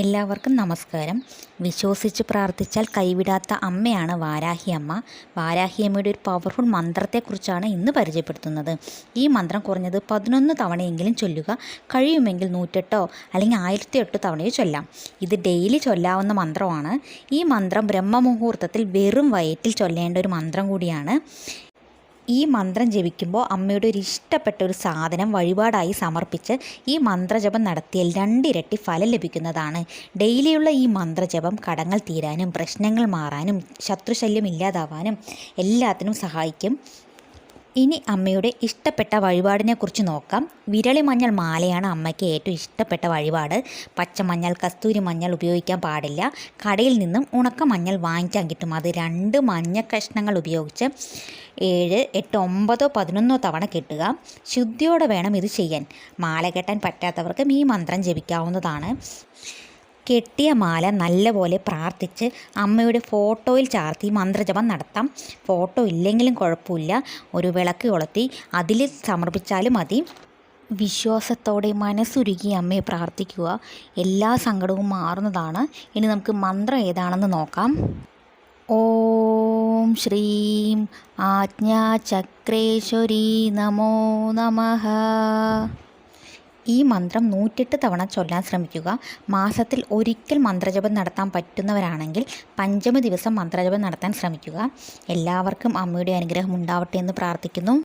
എല്ലാവർക്കും നമസ്കാരം. വിശ്വസിച്ച് പ്രാർത്ഥിച്ചാൽ കൈവിടാത്ത അമ്മയാണ് വാരാഹി അമ്മ. വാരാഹി അമ്മയുടെ ഒരു പവർഫുൾ മന്ത്രത്തെക്കുറിച്ചാണ് ഇന്ന് പരിചയപ്പെടുത്തുന്നത്. ഈ മന്ത്രം കുറഞ്ഞത് പതിനൊന്ന് തവണയെങ്കിലും ചൊല്ലുക. കഴിയുമെങ്കിൽ നൂറ്റെട്ടോ അല്ലെങ്കിൽ ആയിരത്തി എട്ട് തവണയോ ചൊല്ലാം. ഇത് ഡെയിലി ചൊല്ലാവുന്ന മന്ത്രമാണ്. ഈ മന്ത്രം ബ്രഹ്മമുഹൂർത്തത്തിൽ വെറും വയറ്റിൽ ചൊല്ലേണ്ട ഒരു മന്ത്രം കൂടിയാണ്. ഈ മന്ത്രം ജപിക്കുമ്പോൾ അമ്മയുടെ ഒരു ഇഷ്ടപ്പെട്ട ഒരു സാധനം വഴിപാടായി സമർപ്പിച്ച് ഈ മന്ത്രജപം നടത്തിയാൽ രണ്ടിരട്ടി ഫലം ലഭിക്കുന്നതാണ്. ഡെയിലിയുള്ള ഈ മന്ത്രജപം കടങ്ങൾ തീരാനും പ്രശ്നങ്ങൾ മാറാനും ശത്രുശല്യം ഇല്ലാതാവാനും എല്ലാത്തിനും സഹായിക്കും. ഇനി അമ്മയുടെ ഇഷ്ടപ്പെട്ട വഴിപാടിനെക്കുറിച്ച് നോക്കാം. വിരളി മഞ്ഞൾ മാലയാണ് അമ്മയ്ക്ക് ഏറ്റവും ഇഷ്ടപ്പെട്ട വഴിപാട്. പച്ചമഞ്ഞൾ കസ്തൂരി മഞ്ഞൾ ഉപയോഗിക്കാൻ പാടില്ല. കടയിൽ നിന്നും ഉണക്ക മഞ്ഞൾ വാങ്ങിക്കാൻ കിട്ടും. അത് രണ്ട് മഞ്ഞ കഷ്ണങ്ങൾ ഉപയോഗിച്ച് ഏഴ് എട്ട് ഒമ്പതോ പതിനൊന്നോ തവണ കെട്ടുക. ശുദ്ധിയോടെ വേണം ഇത് ചെയ്യാൻ. മാല കെട്ടാൻ പറ്റാത്തവർക്ക് ഈ മന്ത്രം ജപിക്കാവുന്നതാണ്. കെട്ടിയ മാല നല്ലപോലെ പ്രാർത്ഥിച്ച് അമ്മയുടെ ഫോട്ടോയിൽ ചാർത്തി മന്ത്രജപം നടത്താം. ഫോട്ടോ ഇല്ലെങ്കിലും കുഴപ്പമില്ല. ഒരു വിളക്ക് കൊളുത്തി അതിൽ സമർപ്പിച്ചാലും മതി. വിശ്വാസത്തോടെ മനസ്സുരുകി അമ്മയെ പ്രാർത്ഥിക്കുക എല്ലാ സങ്കടവും മാറുന്നതാണ്. ഇനി നമുക്ക് മന്ത്രം ഏതാണെന്ന് നോക്കാം. ഓം ശ്രീം ആജ്ഞാചക്രേശ്വരി നമോ നമഃ. ഈ മന്ത്രം നൂറ്റെട്ട് തവണ ചൊല്ലാൻ ശ്രമിക്കുക. മാസത്തിൽ ഒരിക്കൽ മന്ത്രജപം നടത്താൻ പറ്റുന്നവരാണെങ്കിൽ പഞ്ചമ ദിവസം മന്ത്രജപം നടത്താൻ ശ്രമിക്കുക. എല്ലാവർക്കും അമ്മയുടെ അനുഗ്രഹം ഉണ്ടാവട്ടെ എന്ന് പ്രാർത്ഥിക്കുന്നു.